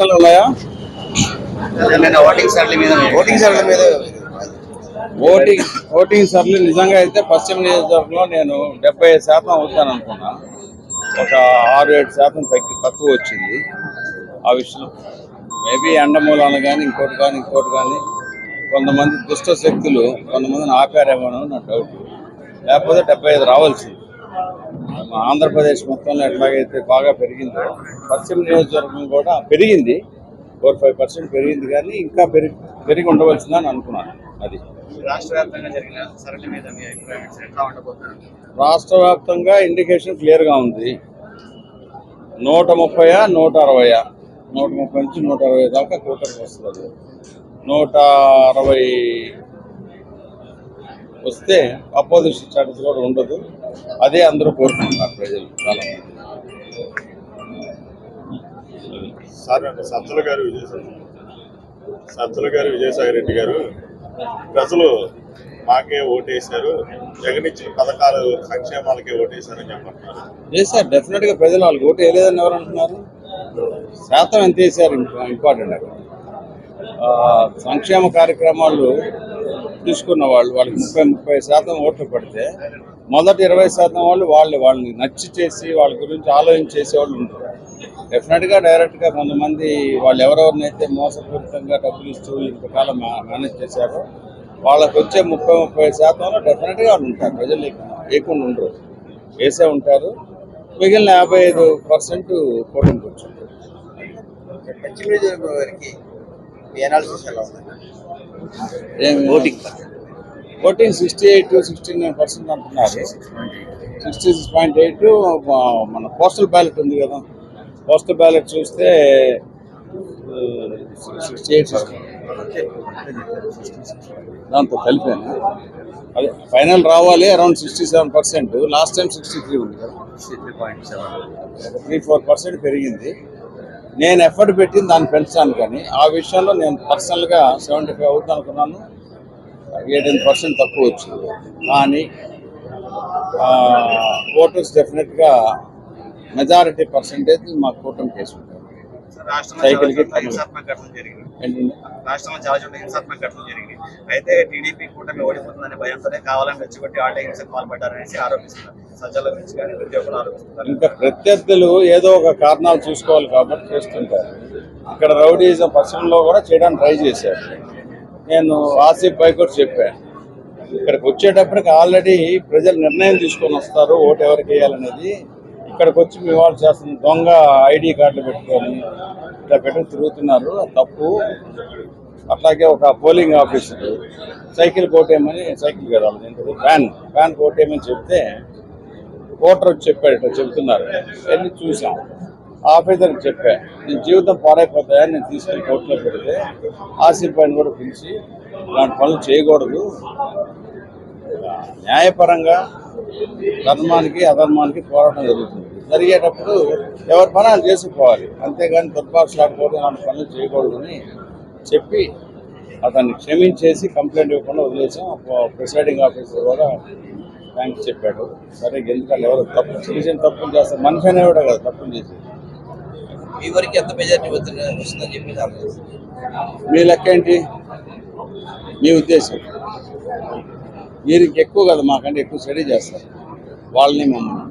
ప్రశ్నలు ఉన్నాయా? ఓటింగ్ సర్లీ మీద ఓటింగ్ మీద ఓటింగ్ ఓటింగ్ సర్లు నిజంగా అయితే పశ్చిమ నియోజకవర్గంలో నేను డెబ్బై శాతం అవుతాను అనుకున్నా. ఒక ఆరు ఏడు శాతం తగ్గి తక్కువ వచ్చింది ఆ విషయం. మేబీ ఎండమూలాలు కానీ ఇంకోటి కానీ ఇంకోటి కానీ కొంతమంది దుష్ట శక్తులు కొంతమందిని ఆపారేమో అని నా డౌట్ లేకపోతే డెబ్బై ఐదు రావాల్సింది. ఆంధ్రప్రదేశ్ మొత్తంలో ఎట్లాగైతే బాగా పెరిగిందో పశ్చిమ నియోజకవర్గం కూడా పెరిగింది. ఫోర్ ఫైవ్ పర్సెంట్ పెరిగింది కానీ ఇంకా పెరిగి పెరిగి ఉండవలసిందని అనుకున్నాను అది. రాష్ట్ర వ్యాప్తంగా జరిగిన సరళి మీద మీ అభిప్రాయం? ఎట్లా ఉండబోతున్నారు? రాష్ట్ర వ్యాప్తంగా ఇండికేషన్ క్లియర్గా ఉంది. నూట ముప్పయా నూట అరవయా? నూట ముప్పై నుంచి నూట అరవై దాకా కూటమికి వస్తుంది. నూట అరవై వస్తే అపోజిషన్ స్టాటస్ కూడా ఉండదు. అదే అందరూ కోరుకుంటున్నారు ప్రజలు. చాలా సార్ సజ్జల గారు విజయసాయి సజ్జల గారు విజయసాయి రెడ్డి గారు ప్రజలు మాకే ఓటేశారు. జగన్ ఇచ్చిన పథకాలు సంక్షేమాలకే ఓటేశారని చెప్పంటున్నారు చేశారు డెఫినెట్గా ప్రజలు వాళ్ళకి ఓటు వేయలేదని ఎవరు అంటున్నారు? శాతం ఎంత వేసారు ఇంపార్టెంట్ సంక్షేమ కార్యక్రమాలు తీసుకున్న వాళ్ళు వాళ్ళకి ముప్పై ముప్పై శాతం ఓట్లు పడితే మొదటి ఇరవై శాతం వాళ్ళు వాళ్ళు వాళ్ళని నచ్చి చేసి వాళ్ళ గురించి ఆలోచించేసే చేసే వాళ్ళు ఉంటారు. డెఫినెట్గా డైరెక్ట్గా కొంతమంది వాళ్ళు ఎవరెవరినైతే మోసపూరితంగా డబ్బులు ఇస్తూ ఇంతకాలం మేనేజ్ చేశారో వాళ్ళకి వచ్చే ముప్పై ముప్పై శాతంలో డెఫినెట్గా వాళ్ళు ఉంటారు. ప్రజలు లేకుండా ఉండరు. వేసే ఉంటారు. మిగిలిన యాభై ఐదు పర్సెంట్ కూటమికి వచ్చింది voting voting sixty eight sixty nine percent అంటున్నారు. సిక్స్టీ సిక్స్ పాయింట్ ఎయిట్ మన పోస్టల్ బ్యాలెట్ ఉంది కదా. పోస్టల్ బ్యాలెట్ చూస్తే సిక్స్టీ ఎయిట్ దాంతో కలిపాను. అదే ఫైనల్ రావాలి around sixty seven percent last time sixty three ఉంది కదా త్రీ ఫోర్ పర్సెంట్ పెరిగింది. నేను ఎఫర్ట్ పెట్టింది దాన్ని పెంచాను కానీ ఆ విషయంలో నేను పర్సనల్గా సెవెంటీ ఫైవ్ అవుతుంది అనుకున్నాను. ఎయిటీన్ పర్సెంట్ తక్కువ వచ్చింది. కానీ ఓటర్స్ డెఫినెట్గా మెజారిటీ పర్సంటేజ్ మా కూటమి కేసు రాష్ట్రంలో హింసాత్మక ఘటనలు ఏంటంటే రాష్ట్రంలో చాలా చోట్ల హింసాత్మక ఘటనలు జరిగినాయి. అయితే టీడీపీ కూటమి ఓడిపోతుందనే భయంతోనే కావాలని రెచ్చగొట్టి ఆటో హింసకు పాల్పడ్డారనేసి ఆరోపిస్తున్నారు. సజ్జల నుంచి కానీ ఉద్యోగులు ఆరోపిస్తున్నారు. ఇంకా ప్రత్యర్థులు ఏదో ఒక కారణాలు చూసుకోవాలి కాబట్టి చేస్తుంటారు. ఇక్కడ రౌడీజం పశ్చిమలో కూడా చేయడానికి ట్రై చేశారు. నేను ఆసిఫ్ కూడా చెప్పాను. ఇక్కడికి వచ్చేటప్పటికి ఆల్రెడీ ప్రజలు నిర్ణయం తీసుకొని వస్తారు ఓటు ఎవరికి వేయాలనేది. ఇక్కడికి వచ్చి మేము వాళ్ళు చేస్తున్న దొంగ ఐడి కార్డులు పెట్టుకొని ఇట్లా పెట్టుకుని తిరుగుతున్నారు. తప్పు. అట్లాగే ఒక పోలింగ్ ఆఫీసర్ సైకిల్ కోటేయమని సైకిల్ కదా వాళ్ళది ఏంటది వ్యాన్ వ్యాన్ కోటేయమని చెప్తే ఓటర్ చెప్పాడు ఇట్లా చెబుతున్నారు. వెళ్ళి చూసాం ఆఫీసర్కి చెప్పా నేను జీవితం పాడైపోతాయని నేను తీసుకెళ్ళి కోర్టులో పెడితే ఆసిఫ్ పైన కూడా పిలిచి ఇలాంటి పనులు చేయకూడదు. న్యాయపరంగా ధర్మానికి అధర్మానికి పోరాటం జరుగుతుంది. జరిగేటప్పుడు ఎవరి పని వాళ్ళు చేసుకుపోవాలి అంతేగాని దుర్భాషలాడుకోవడం ఇలాంటి పనులు చేయకూడదని చెప్పి అతన్ని క్షమించేసి కంప్లైంట్ ఇవ్వకుండా వదిలేసాం. ప్రిసైడింగ్ ఆఫీసర్ కూడా థ్యాంక్స్ చెప్పాడు. సరే ఎందుకంటే ఎవరు తప్పు చిన్న తప్పులు చేస్తారు మనిషి అనేవాడు కదా తప్పులు చేసి. మీ వరకు ఎంత మెజారిటీ వస్తుందని చెప్పి మీ లెక్క ఏంటి? మీ ఉద్దేశం? మీరు ఇంకెక్కువ కదా మాకంటే ఎక్కువ స్టడీ చేస్తారు. వాళ్ళని మమ్మల్ని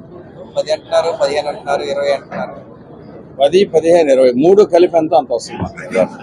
పది అంటున్నారు పదిహేను అంటున్నారు ఇరవై అంటున్నారు. పది పదిహేను ఇరవై మూడు కలిపి ఎంత అంత వస్తుంది